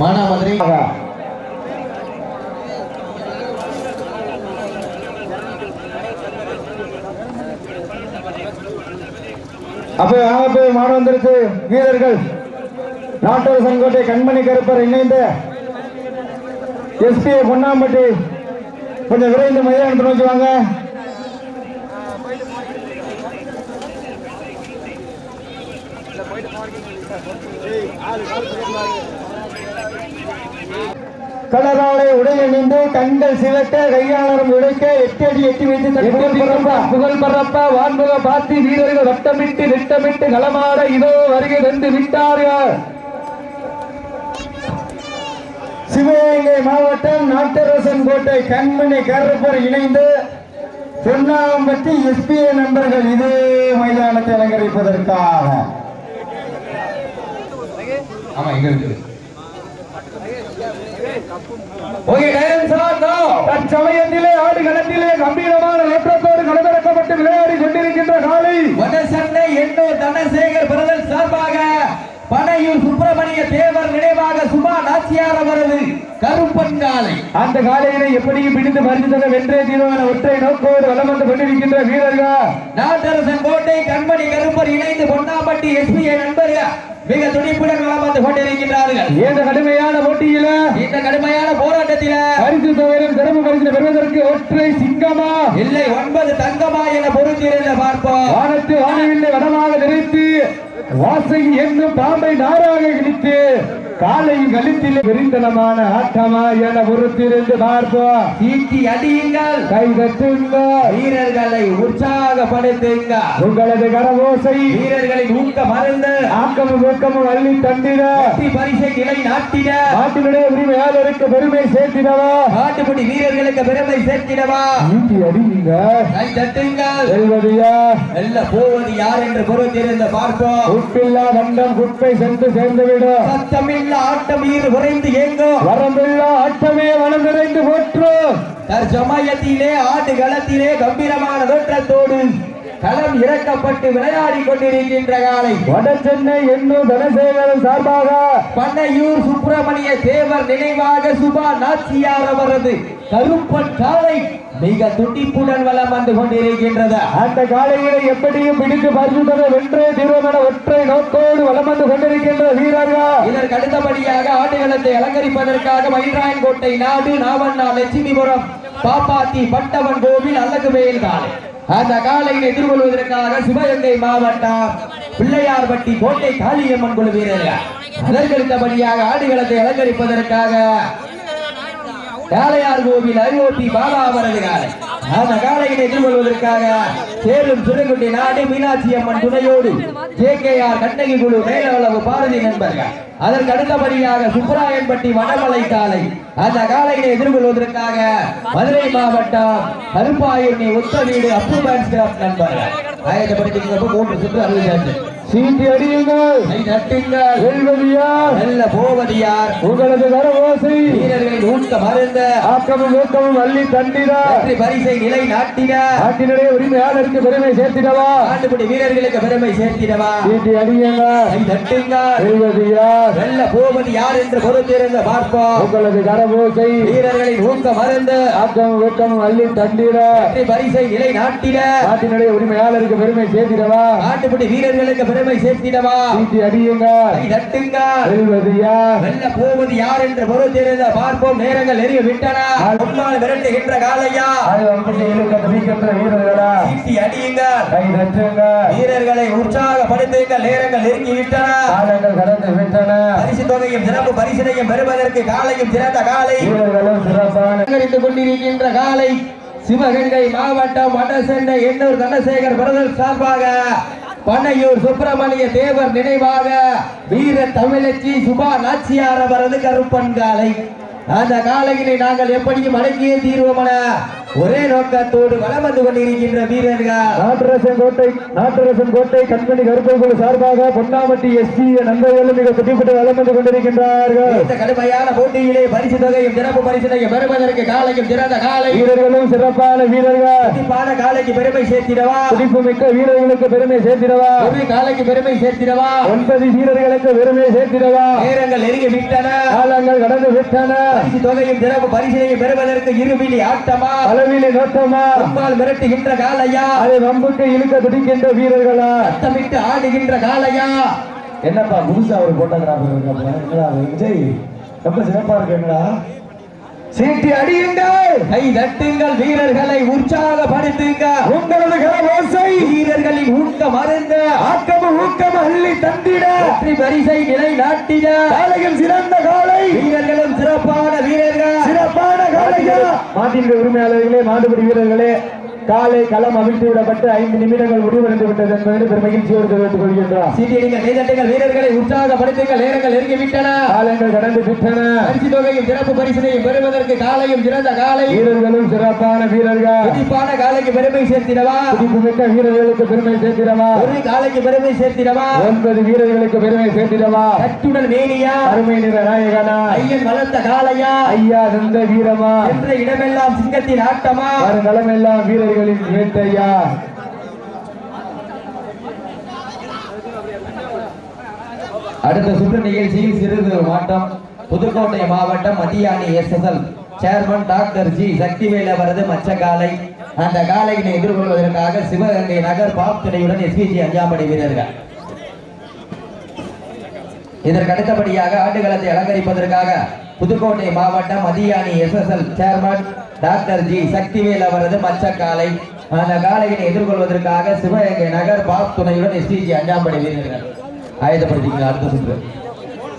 மானாமதுரை. அப்ப வந்துருச்சு வீரர்கள் நாட்டூர் செங்கோட்டை கண்மணி கருப்பர் இணைந்த எஸ்பி பொன்னாம்பட்டி கொஞ்சம் விரைந்து மைதானத்தை நோக்கி வாங்க. கடலாலை உடை அணிந்து கண்கள் சிவக்க கையாளரும் உடைக்க எட்டு அடி எட்டி வைத்து புகழ் பரப்ப. வான்முக பார்த்து வீரர்கள் வட்டமிட்டு நிட்டமிட்டு களமாட இதோ வருகை தந்து விட்டார்கள் சிவகங்கை மாவட்டம் நாட்டரசன் கோட்டை கண்மணி கருப்பர் இணைந்து பொன்னாம்பட்டி எஸ்பிஐ நண்பர்கள் இதே மைதானத்தை அலங்கரிப்பதற்காக. ஆமா எங்க இருக்குது. ஓகே டைரன் சார் நோ தற்சமயத்திலே ஆடு களத்திலே கம்பீரமான ஏற்றத்தோடு களமிறக்கப்பட்டு விளையாடி கொண்டிருக்கின்ற காலை வடசென்னை எண்ணூர் தனசேகர் பிரதர் சார்பாக பனையூர் சுப்பிரமணிய தேவர் நினைவாக சுபா நாச்சியார் அவரது கருப்பன் காலை அந்த காலையினை எப்படியும் பிடித்து பரிசுத்தனை வென்றே தீர்வான ஒற்றை நோக்கோடு வலம் வந்து கொண்டிருக்கின்ற வீரர்கள். நாட்டரசன் கோட்டை கண்மணி கருப்பர் இணைந்து பொன்னாம்பட்டி எஸ்பிஐ நண்பர்கள். மிக துடிப்புடன் வலம் வந்து கொண்டிருக்கின்றார்கள் இந்த கடுமையான போட்டியில இந்த கடுமையான போராட்டத்தில பரிசு தவிர சிறப்பு பரிசு பெறுவதற்கு ஒற்றை சிங்கமா? இல்லை ஒன்பது தங்கமா என பொருத்திருந்த பார்ப்போம். வானத்து வானவில்லை வடமாக நிறைத்து வாசை என்னும் பாம்பை நாராக கிழித்து காலை கழுத்தில் விரிந்தனமான ஆட்டமா என பொறுத்திருந்து பார்ப்போம் சீட்டி அடியுங்கள். கை தட்டுங்க. வீரர்களை உற்சாகப்படுத்துங்க. உங்களது கரவோசை. வீரர்களின் ஊக்க மருந்து. ஆக்கமும் ஊக்கமும் அள்ளி தந்திட. பரிசை நிலை நாட்டிட. நாட்டினுடைய உரிமையாளருக்கு பெருமை சேர்த்திடவா. நாட்டுப்படி வீரர்களுக்கு பெருமை சேர்த்திடவா. நீட்டி அடிங்க கை தட்டுங்கள். செல்வதியா வெல்ல போவது யார் என்று பொறுத்திருந்த பார்ப்போம். உப்பில்லா வண்டம் குப்பை சென்று சேர்ந்துவிடும். சத்தமில்ல ஆட்டம் ஈர் குறைந்து ஏங்கும் வரம்பில்லா ஆட்டமே வளம் நிறைந்து தற்சமயத்திலே ஆட்டு களத்திலே கம்பீரமான தோற்றத்தோடு களம் இறக்கப்பட்டு விளையாடி கொண்டிருக்கின்ற காலை. வட சென்னை என்னும் தனசேகரன் சார்பாக பண்ணையூர் சுப்பிரமணிய தேவர் நினைவாக சுபா நாச்சியார் அவரது கருப்பன் காலை மிக துடிப்புடன் வலம் வந்து கொண்டிருக்கின்றது. அந்த காலையினை எப்படியும் பிடித்து பரிசுத்தனை வென்றே தீர்வமென ஒற்றை நோக்கோடு வலம் வந்து கொண்டிருக்கின்ற வீரர்கள். இதற்கு அடுத்தபடியாக ஆட்டுகளத்தை அலங்கரிப்பதற்காக மயில்ராயன் கோட்டை நாடு நாவண்ணா லட்சுமிபுரம் பாப்பாத்தி பட்டவன் கோவில் அல்லகுவேல் காலை. அந்த காலையை எதிர்கொள்வதற்காக சிவகங்கை மாவட்டம் பிள்ளையார்பட்டி கோட்டை காளியம்மன் குழு வீரர்கள். அதற்கு அடுத்தபடியாக ஆடுகளத்தை அலங்கரிப்பதற்காக காளையார் கோவில் அரியோட்டி பாபா அவரது காலை அந்த காலையினை எதிர்கொள்வதற்காக சேரும் சுடங்குட்டி நாடு மீனாட்சி அம்மன் துணையோடு ஜே கே ஆர் கண்ணகி குழு மேலளவு பாரதி நண்பர்கள். அதற்கு அடுத்தபடியாக சுப்பராயன்பட்டி வடமலை காலை அந்த காலையினை எதிர்கொள்வதற்காக மதுரை மாவட்டம் கருப்பாயுண்ணி உத்த வீடு அப்பு பேன்ஸ் கிராப் நண்பர்கள். ஆயத்தப்படுத்திக்கிறப்ப மூன்று சுற்று அறுபது சீட்டி அடியுங்கள். கை தட்டுங்கள். வெல்வதியா வெல்ல போவது யார் உங்களது கரவோசை வீரர்களின் ஊக்க மருந்த. ஆக்கமும் ஊக்கமும் அள்ளி தந்திட வெற்றி பரிசை நிலை நாட்டிட. நாட்டினுடைய உரிமையாளருக்கு பெருமை சேர்த்திடவா? நாட்டுப்படி வீரர்களுக்கு பெருமை சேர்த்திடவா? சீட்டி அடியுங்க கை தட்டுங்க வெல்வதியா வெல்ல போவது யார் என்று பொறுத்திருந்து பார்ப்போம். உங்களது கரவோசை வீரர்களின் ஊக்க மருந்து. ஆக்கமும் ஊக்கமும் அள்ளி தந்திட வெற்றி பரிசை நிலை நாட்டிட. நாட்டினுடைய உரிமையாளருக்கு பெருமை சேர்த்திடவா? நாட்டுப்படி வீரர்களுக்கு பெருமை சேர்த்திடவா? சீட்டி அடியுங்க தட்டுங்க வெல்வதியா? வெல்ல போவது யார் என்று பொறுத்திருந்த பார்ப்போம். நேரங்கள் நெருங்கி விட்டன. முன்னால் விரட்டுகின்ற காலையா வீரர்களா? சீட்டி அடியுங்க கை தட்டுங்க வீரர்களை உற்சாகப்படுத்துங்கள். நேரங்கள் நெருங்கி விட்டன. காலங்கள் கடந்து விட்டன. பரிசு தொகையும் சிறப்பு பரிசினையும் பெறுவதற்கு காலையும் சிறந்த காலை வீரர்களும் சிறப்பான கொண்டிருக்கின்ற காலை சிவகங்கை மாவட்டம் வடசென்னை எண்ணூர் தனசேகர் பிரதர் சார்பாக பண்ணையூர் சுப்பிரமணிய தேவர் நினைவாக வீர தமிழச்சி சுபா நாச்சியார் அவரது கருப்பன் காலை. அந்த காலையினை நாங்கள் எப்படியும் அடங்கியே தீர்வோம் என ஒரே நோக்கத்தோடு வலம் வந்து கொண்டிருக்கின்ற வீரர்கள். நாட்டரசன் கோட்டை நாட்டரசன் கோட்டை கண்மணி கருப்பைக்குழு சார்பாக பொன்னாமட்டி எஸ்பி நண்பர்களும் மிக துடிப்பட்டு வளம் வந்து கொண்டிருக்கின்றார்கள். இந்த கடுமையான போட்டியிலே பரிசு தொகையும் சிறப்பு பரிசினையும் பெறுவதற்கு காலையும் சிறந்த காலை. வீரர்களும் சிறப்பான வீரர்கள். கண்டிப்பான காலைக்கு பெருமை சேர்த்திடவா? துடிப்பு மிக்க வீரர்களுக்கு பெருமை சேர்த்திடவா? ஒரு காலைக்கு பெருமை சேர்த்திடவா? ஒன்பது வீரர்களுக்கு பெருமை சேர்த்திடவா? நேரங்கள் நெருங்கி விட்டன. காலங்கள் கடந்து விட்டன. பரிசு தொகையும் சிறப்பு பரிசினையும் பெறுவதற்கு இருவிழி ஆட்டமா? அளவிலே நோட்டமா அம்பால் மிரட்டுகின்ற காலையா? அதை வம்புக்கு இழுக்க துடிக்கின்ற வீரர்களா? சத்தமிட்டு ஆடுகின்ற காலையா? என்னப்பா புதுசா ஒரு போட்டோகிராஃபர் இருக்கப்பா என்னடா விஜய்? ரொம்ப சிறப்பா இருக்கு என்னடா? சீட்டி அடியுங்கள். கை தட்டுங்கள் வீரர்களை உற்சாகப்படுத்துங்க. உங்களது கரவோசை வீரர்களின் ஊக்கம் அருந்த. ஆக்கமும் ஊக்கம் அள்ளி தந்திட. வெற்றி பரிசை நிலை நாட்டிட காலையில் சிறந்த காலை. வீரர்களும் சிறப்பான வீரர்கள். சிறப்பான காலையா. மாட்டின் உரிமையாளர்களே மாடுபிடி வீரர்களே காலை களம் அவிழ்த்து விடப்பட்டு ஐந்து நிமிடங்கள் முடிவடைந்து விட்டது என்பதை பெரும் மகிழ்ச்சியோடு தெரிவித்துக் கொள்கின்றோம். சீட்டியடிங்கள் கைதட்டுங்கள் வீரர்களை உற்சாகப்படுத்துங்கள் நேரங்கள் நெருங்கி விட்டன. காலங்கள் கடந்து விட்டன. பரிசு தொகையும் சிறப்பு பரிசினையும் பெறுவதற்கு காலையும் சிறந்த காலை. வீரர்களும் சிறப்பான வீரர்கள். துடிப்பான காலைக்கு பெருமை சேர்த்திடவா? துடிப்புமிக்க வீரர்களுக்கு பெருமை சேர்த்திடவா? ஒரு காலைக்கு பெருமை சேர்த்திடவா? ஒன்பது வீரர்களுக்கு பெருமை சேர்த்திடவா? கட்டுடல் மேனியா? அருமை நிற நாயகனா? ஐயன் வளர்த்த காலையா ஐயா நந்த வீரமா? என்ற இடமெல்லாம் சிங்கத்தின் ஆட்டமா? வருங்காலமெல்லாம் வேட்டைகளின் வேட்டையா அடுத்த சுற்று நிகழ்ச்சியில் சிறிது மாட்டம் புதுக்கோட்டை மாவட்டம் மத்தியானி S S L. Chairman doctor G. Sakthivel அவரது மச்ச காலை. அந்த காலையினை எதிர்கொள்வதற்காக சிவகங்கை நகர் பாப் துணையுடன் எஸ்பிஜி அஞ்சாம்படை வீரர்கள். இதற்கு அடுத்தபடியாக ஆட்டுகளத்தை அலங்கரிப்பதற்காக புதுக்கோட்டை மாவட்டம் மதியானி S S L. Chairman doctor G Sakthivel அவரது மச்ச காலை அந்த காலையினை எதிர்கொள்வதற்காக சிவகங்கை நகர் பாப் துணையுடன் எஸ்டிஜி அஞ்சாம்படை வீரர்கள். ஆயுதப்படுத்திங்க அடுத்த சுற்று.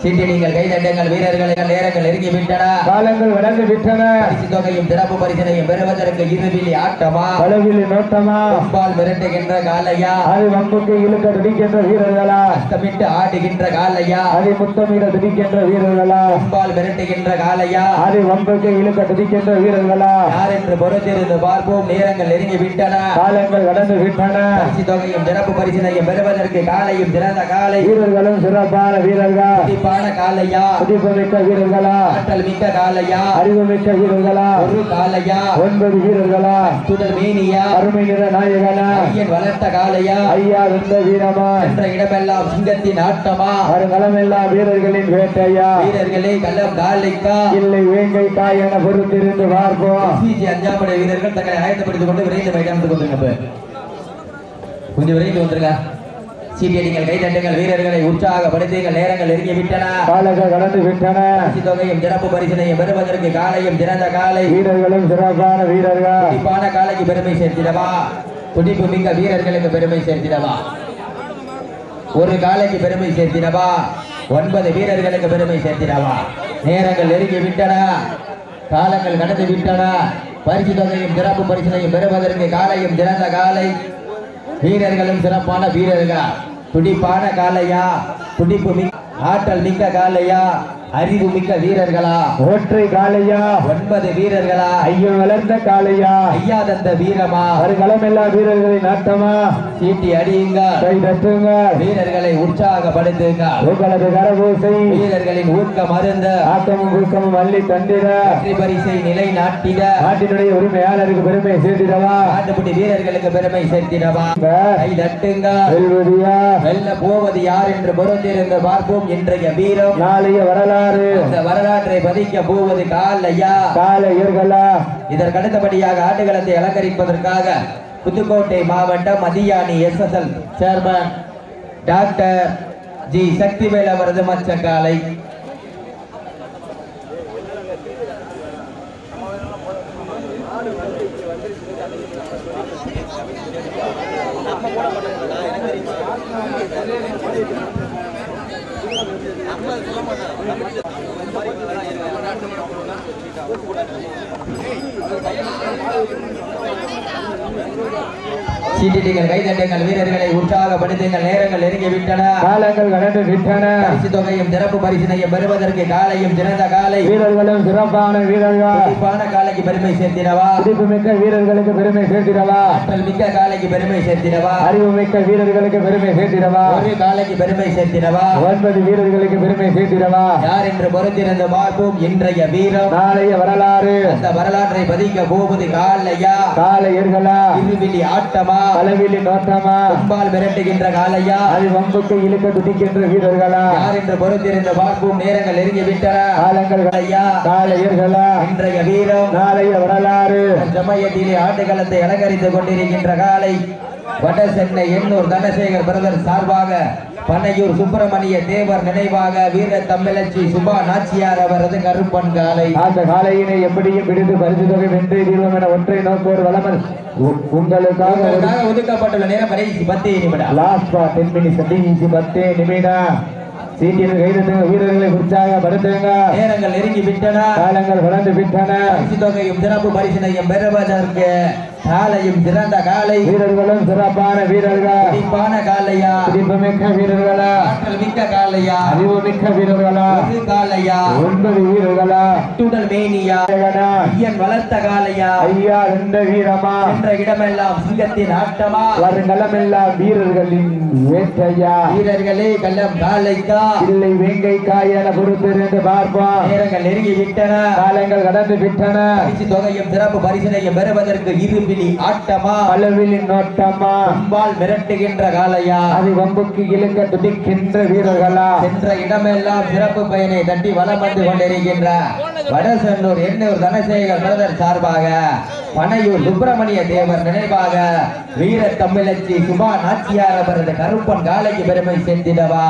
சீட்டி நீங்கள் கைதட்டுங்கள் வீரர்கள் நேரங்கள் நெருங்கி விட்டன காலங்கள் கடந்து விட்டன பரிசு தொகையும் சிறப்பு பரிசினையும் பெறுவதற்கு இருவிழி ஆட்டமா? அளவில் நோட்டமா? அம்பால் மிரட்டுகின்ற காலையா? அது வம்புக்கு இழுக்க துடிக்கின்ற வீரர்களா? அத்தமிட்டு ஆடுகின்ற காலையா? அதை முத்தமிட துடிக்கின்ற வீரர்களா? அம்பால் மிரட்டுகின்ற காலையா? அதை வம்புக்கு இழுக்க துடிக்கின்ற வீரர்களா? யார் என்று பொறுத்திருந்து பார்ப்போம் நேரங்கள் நெருங்கி விட்டன காலங்கள் கடந்து விட்டன பரிசு தொகையும் சிறப்பு பரிசினையும் பெறுவதற்கு காலையும் சிறந்த காலை. வீரர்களும் சிறப்பான வீரர்கள். துடிப்பான காலையா? துடிப்புமிக்க வீரர்களா? ஆற்றல் மிக்க காலையா? அறிவுமிக்க வீரர்களா? ஒரு காலையா? ஒன்பது வீரர்களா? சுடர் மேனியா? அருமை நிற நாயகனா? ஐயன் வளர்த்த காலையா? ஐயா வெந்த வீரமா? என்ற இடமெல்லாம் சிங்கத்தின் ஆட்டமா? வருங்காலமெல்லாம் வீரர்களின் வேட்டையா? வீரர்களே கள்ளம் காலைக்கா? இல்லை வேங்கை காய் என பொறுத்திருந்து பார்ப்போம். சிஜி அஞ்சாம்படை வீரர்கள் தங்களை ஆயத்தப்படுத்திக் கொண்டு விரைந்து மைதானத்துக்கு வந்துருங்க. கொஞ்சம் விரைந்து வந்துருங்க. சீட்டியை நீங்கள் கைதட்டுங்கள். வீரர்களை உற்சாகப்படுத்துங்கள். நேரங்கள் நெருங்கி விட்டன காலங்கள் கடந்து விட்டன தொகையும் சிறப்பு பரிசினையும் பெறுவதற்கு காலையும் சிறந்த காலை. வீரர்களும் சிறப்பான வீரர்கள். துடிப்பான காலைக்கு பெருமை சேர்த்திடவா? துடிப்பு மிக்க வீரர்களுக்கு பெருமை சேர்த்திடவா? ஒரு காலைக்கு பெருமை சேர்த்திடவா? ஒன்பது வீரர்களுக்கு பெருமை சேர்த்திடவா? நேரங்கள் நெருங்கி விட்டன காலங்கள் கடந்து விட்டன பரிசு தொகையும் சிறப்பு பரிசினையும் பெறுவதற்கு காலையும் சிறந்த காலை. வீரர்களும் சிறப்பான வீரர்கள்? துடிப்பான காலையா துடிப்பு ஆற்றல் மிக்க காலையா அறிவு மிக்க வீரர்களா? ஒற்றை காளையா? ஒன்பது வீரர்களா? ஐயோ வளர்ந்த காளையா? ஐயா தந்த வீரமா? வருங்காலமெல்லாம் வீரர்களின் நாட்டமா சீட்டி அடியுங்க. கை தட்டுங்க. வீரர்களை உற்சாகப்படுத்துங்க. உங்களது கரபூசை வீரர்களின் ஊக்கம் அருந்த. ஆக்கமும் ஊக்கமும் அள்ளி தந்திட. வெற்றி பரிசை நிலை நாட்டிட நாட்டினுடைய உரிமையாளருக்கு பெருமை சேர்த்திடவா? நாட்டுப்பட்டி வீரர்களுக்கு பெருமை சேர்த்திடவா? கை தட்டுங்க. வெல்வதியா? வெல்ல போவது யார் என்று பொறுத்திருந்து பார்ப்போம் இன்றைய வீரம். நாளைய வரலாறு இந்த வரலாற்றை பதிக்க போவது கால் ஐயா கால இயர்களா? இதற்கு அடுத்தபடியாக ஆட்டுகளத்தை அலங்கரிப்பதற்காக புதுக்கோட்டை மாவட்டம் மதியானி SSL chairman doctor G. Sakthivel அவரது மச்ச சீட்டிட்டுங்கள் கைதட்டுங்கள் வீரர்களை உற்சாகப்படுத்துங்கள் நேரங்கள் நெருங்கி விட்டன காலங்கள் கடந்து விட்டன பரிசு தொகையும் சிறப்பு பரிசினையும் பெறுவதற்கு காலையும் சிறந்த காலை. வீரர்களும் சிறப்பான வீரர்கள். துடிப்பான காலைக்கு பெருமை சேர்த்தினவா துடிப்பு மிக்க வீரர்களுக்கு பெருமை சேர்த்திடவா? ஆற்றல் மிக்க காலைக்கு பெருமை சேர்த்தினவா அறிவு மிக்க வீரர்களுக்கு பெருமை சேர்த்திடவா? ஒரு காலைக்கு பெருமை சேர்த்தினவா ஒன்பது வீரர்களுக்கு பெருமை சேர்த்திடவா? யார் என்று பொறுத்திருந்த பார்ப்போம் இன்றைய வீரம். நாளைய வரலாறு. அந்த வரலாற்றை பதிக்க போவது காலையா? காலையர்களா? இருவிழி ஆட்டமா? அளவிலி நோட்டமா அம்பால் விரட்டுகின்ற காலையா? அது வம்புக்கு இழுக்க துடிக்கின்ற வீரர்களா? யார் என்று பொறுத்திருந்த பார்ப்போம். நேரங்கள் நெருங்கி விட்டன. காலங்கள் காலையா? காலையர்களா? இன்றைய வீரம். நாளைய வரலாறு. சமயத்திலே ஆட்டுக்களத்தை அலங்கரித்துக் கொண்டிருக்கின்ற காலை. வட சென்னை எண்ணூர் தனசேகர் பிரதர் சார்பாக பனையூர் சுப்பிரமணிய தேவர் நினைவாக வீர தமிழச்சி சுபா நாச்சியார் அவரது கருப்பன் காலை. அந்த காலையினை எப்படியும் பிடித்து பரிசு தொகை வென்று தீர்வோம் என ஒன்றை நோக்கோர் வளமல் உங்களுக்காக ஒதுக்கப்பட்டுள்ள நேரம் கடைசி பத்து நிமிடம். லாஸ்ட் பா டென் மினிட்ஸ் கடைசி பத்தே நிமிடம். சீட்டில் கைது வீரர்களை உற்சாகப்படுத்துங்க நேரங்கள் நெருங்கி விட்டன. காலங்கள் கடந்து விட்டன. பரிசு தொகையும் சிறப்பு பரிசினையும் பெறுவதற்கு காலையும் சிறந்த காலை. வீரர்களும் சிறப்பான வீரர்கள்? துடிப்பான காலையா? மிக்க வீரர்களா? ஆற்றல் மிக்க காலையா? அறிவு மிக்க வீரர்களா? ஒரு காலையா? ஒன்பது வீரர்களா? துடல் மேனியா? ஐயன் வளர்த்த காலையா? ஐயா ரெண்ட வீரமா? என்ற இடமெல்லாம் சிங்கத்தின் ஆட்டமா? வருங்களமெல்லாம் வீரர்களின் வேட்டையா? வீரர்களே கள்ளம் காலைக்கா? இல்லை வேங்கை காயன பொறுத்திருந்து பார்ப்போம். நேரங்கள் நெருங்கி விட்டன காலங்கள் கடந்து விட்டன. பரிசு தொகையும் சிறப்பு பரிசினையும் பெறுவதற்கு இருபிலி ஆட்டமா? அளவிலின் நோட்டமா? அம்பால் மிரட்டுகின்ற காலையா அது வம்புக்கு இழுக்க துடிக்கின்ற வீரர்களா? சென்ற இடமெல்லாம் சிறப்பு பயனை தட்டி வலம் வந்து கொண்டிருக்கின்ற வடசென்னூர் எண்ணூர் தனசேகர் பிரதர் சார்பாக பனையூர் சுப்பிரமணிய தேவர் நினைவாக வீர தமிழச்சி சுபா நாச்சியார் அவரது கருப்பன் காலைக்கு பெருமை சேர்த்திடவா?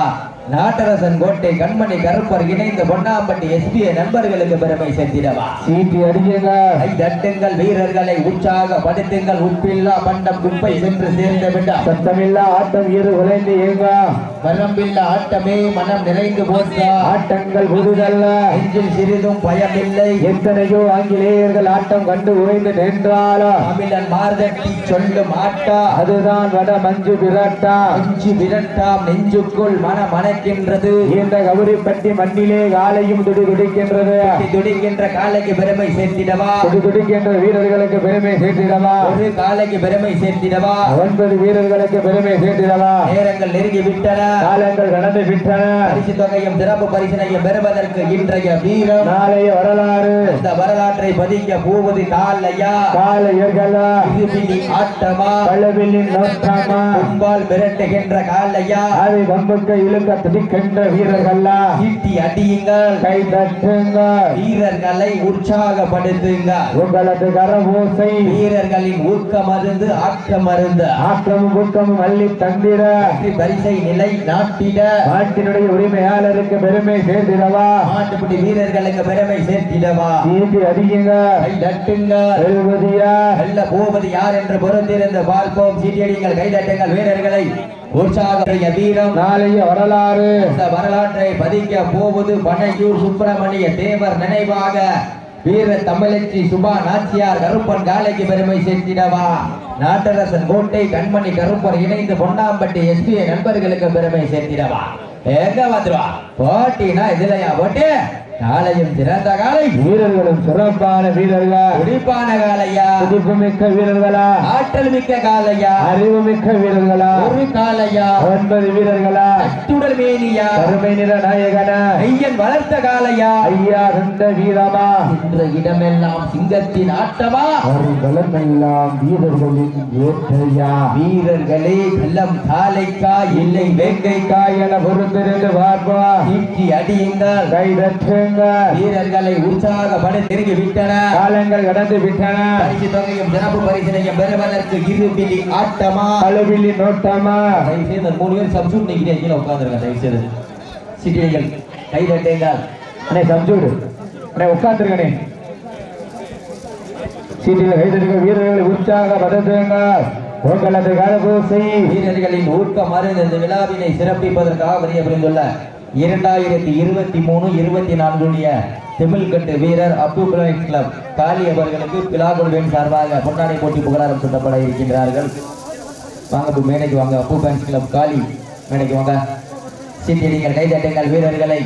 நாட்டரசன் கோட்டை கண்மணி கருப்பர் இணைந்த பொன்னாம்பட்டி எஸ்பிஐ நண்பர்களுக்கு பெருமை சேர்த்திடவா? சீட்டி அடியுங்க கை தட்டுங்கள் வீரர்களை உற்சாகப்படுத்துங்கள் உப்பில்லா பண்டம் குப்பை சென்று சேர்ந்து விட்டார் சத்தமில்லா ஆட்டம் இரு உழைந்து ஏங்க வரம்பில்லா ஆட்டமே மனம் நிறைந்து போச்சா? ஆட்டங்கள் புதுதல்ல. நெஞ்சில் சிறிதும் பயமில்லை. எத்தனையோ ஆங்கிலேயர்கள் ஆட்டம் கண்டு உழைந்து நின்றாலும் தமிழன் மார்தட்டி சொல்லும் ஆட்டா. அதுதான் வட மஞ்சு விரட்டா அஞ்சு விரட்டாம் நெஞ்சுக்குள் மன மணக்கின்றது இந்த கௌரிப்பட்டி மண்ணிலே காலையும் துடி துடிக்கின்றது. துடி துடிக்கின்ற காலைக்கு பெருமை சேர்த்திடவா? துடி துடிக்கின்ற வீரர்களுக்கு பெருமை சேர்த்திடவா? ஒரு காலைக்கு பெருமை சேர்த்திடவா? ஒன்பது வீரர்களுக்கு பெருமை சேர்த்திடவா? நேரங்கள் நெருங்கி விட்டன. காலங்கள் கடந்து விட்டன. பரிசு தொகையும் சிறப்பு பரிசினையும் பெறுவதற்கு இன்றைய வீரம். நாளைய வரலாறு. இந்த வரலாற்றை பதிக்க போவது காலையா? காலையர்களா இருபிலி ஆட்டமா? பழவில்லின் நோட்டமா கும்பால் மிரட்டுகின்ற காலையா? அதை வம்புக்கு இழுக்க துடிக்கின்ற வீரர்களா ஈட்டி அடியுங்கள். கை தட்டுங்க வீரர்களை உற்சாகப்படுத்துங்க. உங்களது கரபூசை வீரர்களின் ஊக்க மருந்து ஆக்க மருந்து ஆக்கமும் ஊக்கமும் அள்ளி தந்திட. பரிசை நிலை நாட்டிட. நாட்டினுடைய உரிமையாளருக்கு பெருமை சேர்த்திடவா? மாட்டுப்பிடி வீரர்களுக்கு பெருமை சேர்த்திடவா? நீதி அதிகங்க கை தட்டுங்க. எழுபதியா வெல்ல போவது யார் என்று பொறுத்திருந்து பார்ப்போம். சீட்டியடிங்கள் கைதட்டுங்கள் வீரர்களை. உற்சாக வீரம் நாளைய வரலாறு. இந்த வரலாற்றை பதிக்க போவது பனையூர் சுப்பிரமணிய தேவர் நினைவாக. வீர தமிழச்சி சுபா நாச்சியார் கருப்பன் காலைக்கு பெருமை சேர்த்திடவா? நாட்டரசன் கோட்டை கண்மணி கருப்பர் இணைந்து பொன்னாம்பட்டி எஸ்பிஐ நண்பர்களுக்கு பெருமை சேர்த்திடவா? எங்க வந்துருவா போட்டினா இதுலயா போட்டி? காலையும் சிறந்த காலை வீரர்களும் சிறப்பான வீரர்கள்? துடிப்பான காலையா துடிப்பு மிக்க வீரர்களா? ஆற்றல் மிக்க காலையா அறிவு மிக்க வீரர்களா? ஒரு காலையா ஒன்பது வீரர்களா? அத்துடல் மேனியா? கருமை நிற நாயகனா? ஐயன் வளர்த்த காலையா ஐயா ரெண்ட வீரமா? என்ற இடமெல்லாம் சிங்கத்தின் ஆட்டமா? ஒரு பலமெல்லாம் வீரர்களின் ஏற்றையா வீரர்களே கள்ளம் காலைக்கா இல்லை வேங்கைக்கா என பொறுத்திருந்து பார்ப்பா ஈட்டி அடியுங்கள். கை தட்டுங்க வீரர்களை உற்சாகப்பட திரும்பி விட்டன காலங்கள் கடந்து விட்டன பரிசு தொகையும் சிறப்பு பரிசினையும் பெறுவதற்கு இருபிலி ஆட்டமா? அளவிலி நோட்டமா? தயவு செய்து அந்த மூணு பேர் சப்சூட் நீக்கிட்டே கீழே உட்காந்துருங்க தயவு செய்து சிட்டிகள் கை தட்டுங்கள். அண்ணே சம்சூடு அண்ணே உட்காந்துருங்கண்ணே சீட்டில் கைதடிக்க வீரர்களை உற்சாக பதத்துங்க உங்களது கரபூசை வீரர்களின் ஊக்க மருந்து இந்த விழாவினை சிறப்பிப்பதற்காக வரிய புரிந்துள்ள இரண்டாயிரத்தி இருபத்தி மூணு இருபத்தி நான்குடைய திமிழ்கட்டு வீரர் அப்து கிளப் காலி அவர்களுக்கு பிலாகுல்வேன் சார்பாக பொன்னாடை போட்டி புகழாரம் சுட்டப்பட இருக்கின்றார்கள். வாங்க இப்போ மேடைக்கு வாங்க. அப்பு ஃபேன்ஸ் கிளப் காலி. மேடைக்கு வாங்க. சீட்டியடிங்கள் கைதட்டுங்கள் வீரர்களை.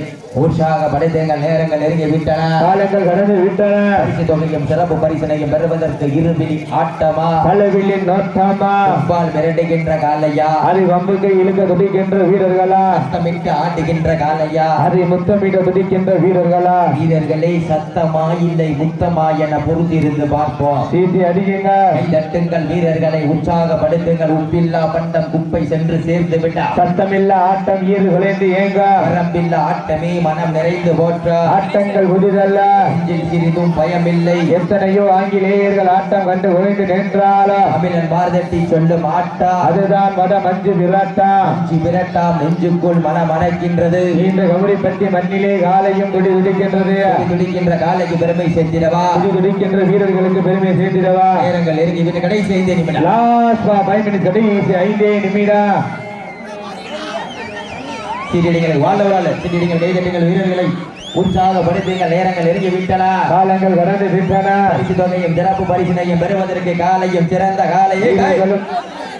உற்சாக படைத்தங்கள் நேரங்கள் நெருங்கி விட்டன. காலங்கள் கடந்து விட்டன. பரிசு தொகையும் சிறப்பு பரிசனையும் பெறுவதற்கு இருபிடி ஆட்டமா? பலவில்லின் நோட்டமா பால் மிரட்டுகின்ற காலையா? அதை வம்புக்கு இழுக்க துடிக்கின்ற வீரர்களா? சத்தமிட்டு ஆட்டுகின்ற காலையா? அதை முத்தமிட துடிக்கின்ற வீரர்களா? வீரர்களே சத்தமா இல்லை முத்தமா என பொறுத்திருந்து பார்ப்போம். சீட்டி அடிக்குங்க தட்டுங்கள் வீரர்களை உற்சாகப்படுத்துங்கள். உப்பில்லா பண்டம் குப்பை சென்று சேர்ந்து விட்டார் சத்தமில்ல ஆட்டம் ஈறு விளைந்து ஏங்க. வரம்பில்லா ஆட்டமே மனம் நிறைந்து போற்ற. ஆட்டங்கள் புதிதல்ல நெஞ்சில் சிறிதும் பயமில்லை. எத்தனையோ ஆங்கிலேயர்கள் ஆட்டம் கண்டு விளைந்து நின்றாலும் தமிழன் பாரதட்டி சொல்லும் ஆட்டா. அதுதான் வட மஞ்சு விராட்டா. அஞ்சு விரட்டாம் நெஞ்சுக்குள் மனம் மணக்கின்றது நீண்ட கௌரி பற்றி மண்ணிலே காலையும் துடி துடிக்கின்றது. துடி துடிக்கின்ற காலைக்கு பெருமை சேர்த்திடவா? துடி துடிக்கின்ற வீரர்களுக்கு பெருமை சேர்த்திடவா? நேரங்கள் நெருங்கி விட்டு கடைசி ஐந்து நிமிடம். லாஸ்ட் ஃபைவ் மினிட்ஸ் கடைசி ஐந்தே நிமிடம். சீரியடிகளை வாழ்ந்தவரால் சீரியடிகள் கைதட்டுங்கள் வீரர்களை உற்சாகப்படுத்துங்கள் நேரங்கள் நெருங்கி விட்டன. காலங்கள் கடந்து விட்டன. பரிசு தொகையும் சிறப்பு பரிசினையும் பெறுவதற்கு காலையும் சிறந்த காலையை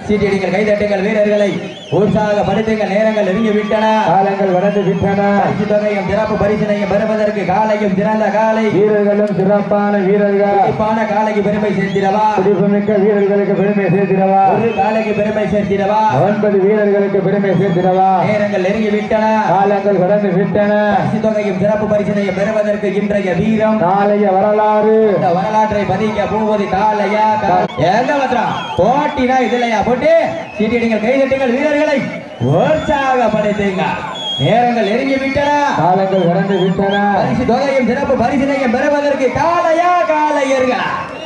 சீட்டியடிங்கள் கைதட்டுங்கள் வீரர்களை உற்சாகப்படுத்துங்கள் நேரங்கள் நெருங்கி விட்டன காலங்கள் கடந்து விட்டன. பரிசு தொகையும் சிறப்பு பரிசினையும் பெறுவதற்கு காலையும் சிறந்த காலை. வீரர்களும் சிறப்பான வீரர்கள். குறிப்பான காலைக்கு பெருமை சேர்த்திடவா? துடிப்புமிக்க வீரர்களுக்கு பெருமை சேர்த்திடவா? ஒரு காலைக்கு பெருமை சேர்த்திடவா? ஒன்பது வீரர்களுக்கு பெருமை சேர்த்திடவா? நேரங்கள் நெருங்கி விட்டன காலங்கள் கடந்து விட்டன. பரிசு தொகையும் சிறப்பு பரிசினையும் பெறுவதற்கு இன்றைய வீரம். நாளைய வரலாறு. இந்த வரலாற்றை பதிக்க போவது காலையா? கா- எங்க போட்டினா இதுலையா? போட்டி? சீட்டியடிங்கள் கைதட்டுங்கள் வீரர்களை. உற்சாகப்படுத்துங்க நேரங்கள் நெருங்கி விட்டன. காலங்கள் கடந்து விட்டன. பரிசு தொகையும் சிறப்பு பரிசினையும் பெறுவதற்கு காலையா காலையர்களா?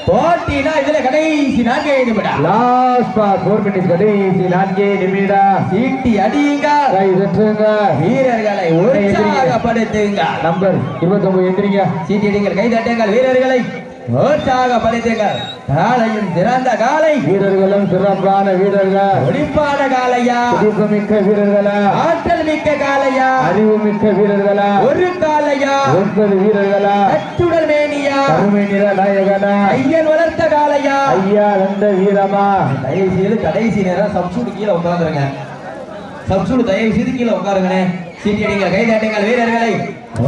போட்டினா இதுல கடைசி நான்கே நிமிடம். லாஸ்ட் பாஸ் ஃபோர் மினிட்ஸ் கடைசி நான்கே நிமிடம். சீட்டி அடியுங்க. கை தட்டுங்க. வீரர்களை உற்சாகப்படுத்துங்க நம்பர் இருபத்தொன்பது எந்திரிங்க. சீட்டியடிங்கள் கைதட்டுங்கள் வீரர்களை உற்சாகப்படுத்துங்கள் காலையும் சிறந்த காலை. வீரர்களும் சிறப்பான வீரர்கள்? ஒளிப்பான காலையா? துடிப்புமிக்க வீரர்களா? ஆற்றல் மிக்க காலையா? அறிவு மிக்க வீரர்களா? ஒரு காலையா? ஒன்பது வீரர்களா? கட்டுடல் மேனியா? நிற நாயகனா? ஐயன் வளர்த்த காலையா? ஐயா வந்த வீரமா? தயவு செய்து கடைசி நேரம் சப்சூடு கீழே உட்காந்துருங்க சப்சூடு தயவு செய்து கீழே உட்காருங்கண்ணே. சீட்டியடிங்கள் கைதட்டுங்கள் வீரர்களை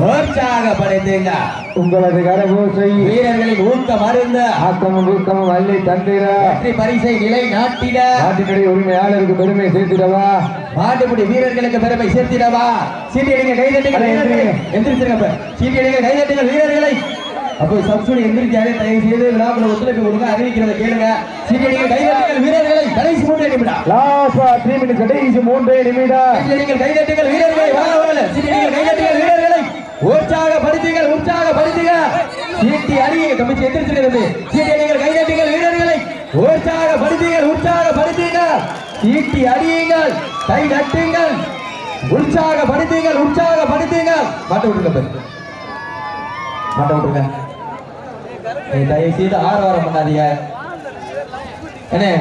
உற்சாகப்படுத்துங்க உங்களது கரபூசை வீரர்களின் ஊக்கம் அருந்த ஆக்கமும் ஊக்கமும் அள்ளி தந்திர வெற்றி பரிசை நிலை நாட்டிட நாட்டினுடைய உரிமையாளருக்கு பெருமை சேர்த்திடவா? மாட்டுப்பிடி வீரர்களுக்கு பெருமை சேர்த்திடவா? சீட்டியடிங்க கைதட்டுங்கள் எந்திரிச்சிருங்க இப்ப. சீட்டியடிங்க கைதட்டுங்கள் வீரர்களை அப்போ சப்சூடு எந்திரிச்சாலே தயவு செய்து விழாக்குள்ள ஒத்துழைப்பு கொடுங்க அறிவிக்கிறத கேளுங்க. சீட்டியடிங்க கைதட்டுங்கள் வீரர்களை கடைசி மூன்று நிமிடம். லாஸ்ட் த்ரீ மினிட்ஸ் கடைசி மூன்றே நிமிடம். சீட்டியடிங்கள் கைதட்டுங்கள் வீரர்களை வரல. சீட்டியடிங்கள் கைதட்டுங்கள் வீரர்களை. உற்சாகப்படுத்துங்கள் உற்சாகப்படுத்துங்க சீட்டி அடிங்க கமிச்சு எந்திரிச்சிருக்கிறது. சீட்டியடிங்கள் கைதட்டுங்கள் வீரர்களை. உற்சாகப்படுத்துங்கள் உற்சாகப்படுத்துங்க சீட்டி அடியுங்கள் கை தட்டுங்கள். உற்சாகப்படுத்துங்கள் உற்சாகப்படுத்துங்கள் மாட்ட விட்டுருங்க. மாட்ட விட்டுருங்க. தயவு செய்து ஆரவாரம் பண்ணாதீங்க. என்ன?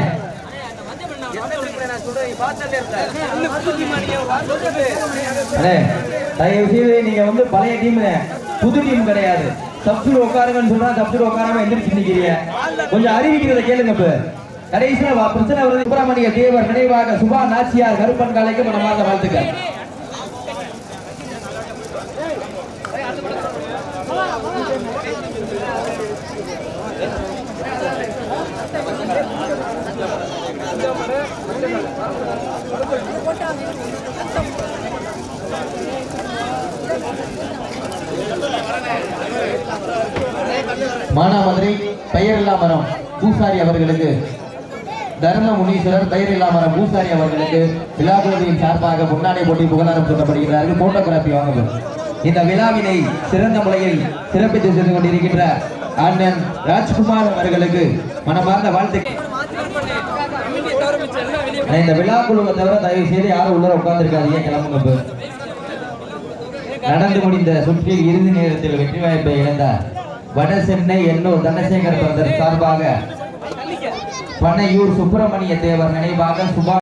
தயவு செய்து நீங்க வந்து பழைய டீம் புது டீம் கிடையாது. சப்சூடு உட்காருங்கன்னு சொன்னா சப்சூடு உட்காராம எந்திரிச்சு நிக்கிறீங்க. கொஞ்சம் அறிவிக்கிறத கேளுங்க இப்ப. கடைசியா வா- பிரச்சனை வருது. சுப்பிரமணிய தேவர் நினைவாக சுபா நாச்சியார் கருப்பன் காலைக்கு மனமார்ந்த வாழ்த்துக்கள். மானாமதுரை பெயரில்லா மரம் பூசாரி அவர்களுக்கு தர்ம முனீஸ்வரர் பெயரில்லா மரம் பூசாரி அவர்களுக்கு விழாபதியின் சார்பாக முன்னாடி போட்டி புகழாரம் சூட்டப்படுகிறார்கள் போட்டோகிராபி வாங்க இந்த விழாவினை சிறந்த முறையில் சிறப்பித்து சென்று கொண்டிருக்கின்ற அண்ணன் ராஜ்குமார் அவர்களுக்கு மனமார்ந்த வாழ்த்துக்கள் இந்த விழா குழுவை தவிர தயவு செய்து யாரும் உள்ள உட்கார்ந்துருக்காதீங்க கிளம்புங்க நடந்து முடிந்த சுற்றில் இறுதி நேரத்தில் வெற்றி வாய்ப்பை இழந்த வட சென்னை எண்ணூர் தனசேகர் பிரதர் சார்பாக பனையூர் சுப்பிரமணிய தேவர் நினைவாக சுபா